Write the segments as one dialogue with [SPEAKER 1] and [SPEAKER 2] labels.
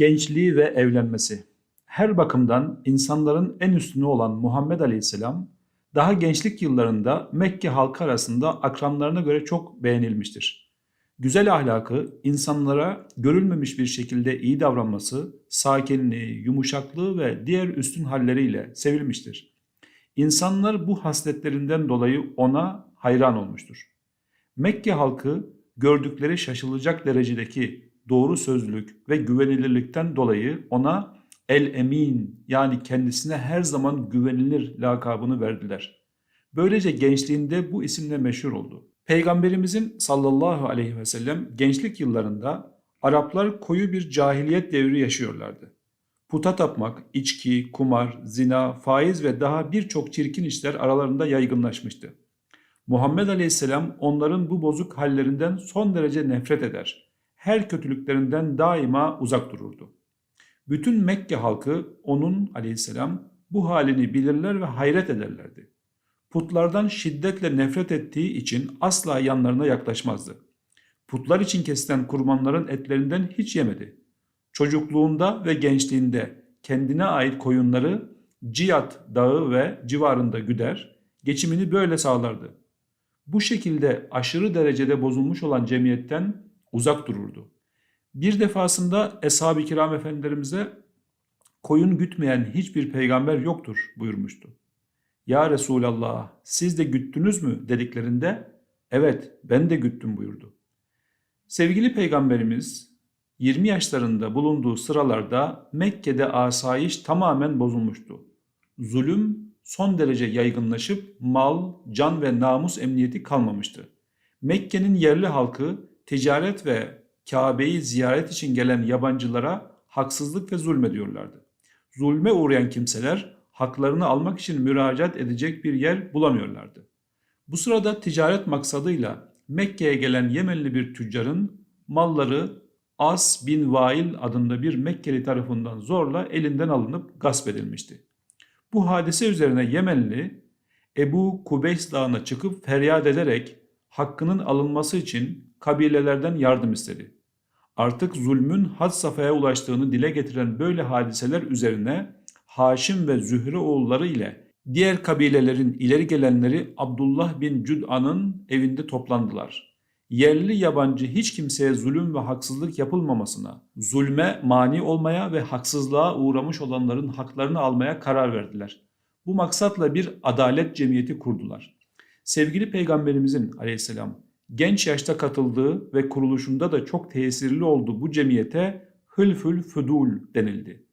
[SPEAKER 1] Gençliği ve evlenmesi. Her bakımdan insanların en üstünü olan Muhammed Aleyhisselam, daha gençlik yıllarında Mekke halkı arasında akranlarına göre çok beğenilmiştir. Güzel ahlakı, insanlara görülmemiş bir şekilde iyi davranması, sakinliği, yumuşaklığı ve diğer üstün halleriyle sevilmiştir. İnsanlar bu hasletlerinden dolayı ona hayran olmuştur. Mekke halkı gördükleri şaşılacak derecedeki doğru sözlülük ve güvenilirlikten dolayı ona El Emin yani kendisine her zaman güvenilir lakabını verdiler. Böylece gençliğinde bu isimle meşhur oldu. Peygamberimizin sallallahu aleyhi ve sellem gençlik yıllarında Araplar koyu bir cahiliyet devri yaşıyorlardı. Puta tapmak, içki, kumar, zina, faiz ve daha birçok çirkin işler aralarında yaygınlaşmıştı. Muhammed Aleyhisselam onların bu bozuk hallerinden son derece nefret eder. Her kötülüklerinden daima uzak dururdu. Bütün Mekke halkı onun aleyhisselam bu halini bilirler ve hayret ederlerdi. Putlardan şiddetle nefret ettiği için asla yanlarına yaklaşmazdı. Putlar için kesilen kurbanların etlerinden hiç yemedi. Çocukluğunda ve gençliğinde kendine ait koyunları Ciyat dağı ve civarında güder, geçimini böyle sağlardı. Bu şekilde aşırı derecede bozulmuş olan cemiyetten uzak dururdu. Bir defasında Eshab-ı Kiram Efendilerimize koyun gütmeyen hiçbir peygamber yoktur buyurmuştu. Ya Resulallah siz de güttünüz mü dediklerinde evet ben de güttüm buyurdu. Sevgili peygamberimiz 20 yaşlarında bulunduğu sıralarda Mekke'de asayiş tamamen bozulmuştu. Zulüm son derece yaygınlaşıp mal, can ve namus emniyeti kalmamıştı. Mekke'nin yerli halkı ticaret ve Kabe'yi ziyaret için gelen yabancılara haksızlık ve zulmediyorlardı. Zulme uğrayan kimseler haklarını almak için müracaat edecek bir yer bulamıyorlardı. Bu sırada ticaret maksadıyla Mekke'ye gelen Yemenli bir tüccarın malları As bin Vail adında bir Mekkeli tarafından zorla elinden alınıp gasp edilmişti. Bu hadise üzerine Yemenli Ebu Kubeys Dağı'na çıkıp feryat ederek hakkının alınması için kabilelerden yardım istedi. Artık zulmün had safhaya ulaştığını dile getiren böyle hadiseler üzerine Haşim ve Zühre oğulları ile diğer kabilelerin ileri gelenleri Abdullah bin Cüd'an'ın evinde toplandılar. Yerli yabancı hiç kimseye zulüm ve haksızlık yapılmamasına, zulme mani olmaya ve haksızlığa uğramış olanların haklarını almaya karar verdiler. Bu maksatla bir adalet cemiyeti kurdular. Sevgili Peygamberimizin aleyhisselam genç yaşta katıldığı ve kuruluşunda da çok tesirli olduğu bu cemiyete Hılfül Fudul denildi.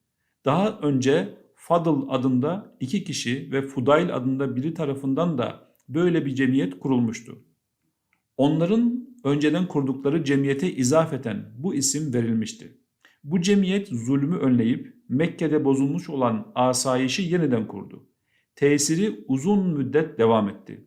[SPEAKER 1] Daha önce Fadıl adında iki kişi ve Fudayl adında biri tarafından da böyle bir cemiyet kurulmuştu. Onların önceden kurdukları cemiyete izafeten bu isim verilmişti. Bu cemiyet zulmü önleyip Mekke'de bozulmuş olan asayişi yeniden kurdu. Tesiri uzun müddet devam etti.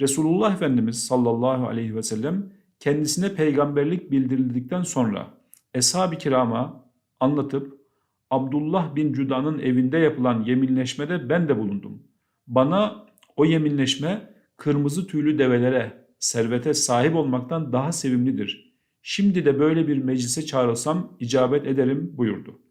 [SPEAKER 1] Resulullah Efendimiz sallallahu aleyhi ve sellem kendisine peygamberlik bildirildikten sonra Eshab-ı Kiram'a anlatıp Abdullah bin Cuda'nın evinde yapılan yeminleşmede ben de bulundum. Bana o yeminleşme kırmızı tüylü develere, servete sahip olmaktan daha sevimlidir. Şimdi de böyle bir meclise çağrılsam icabet ederim buyurdu.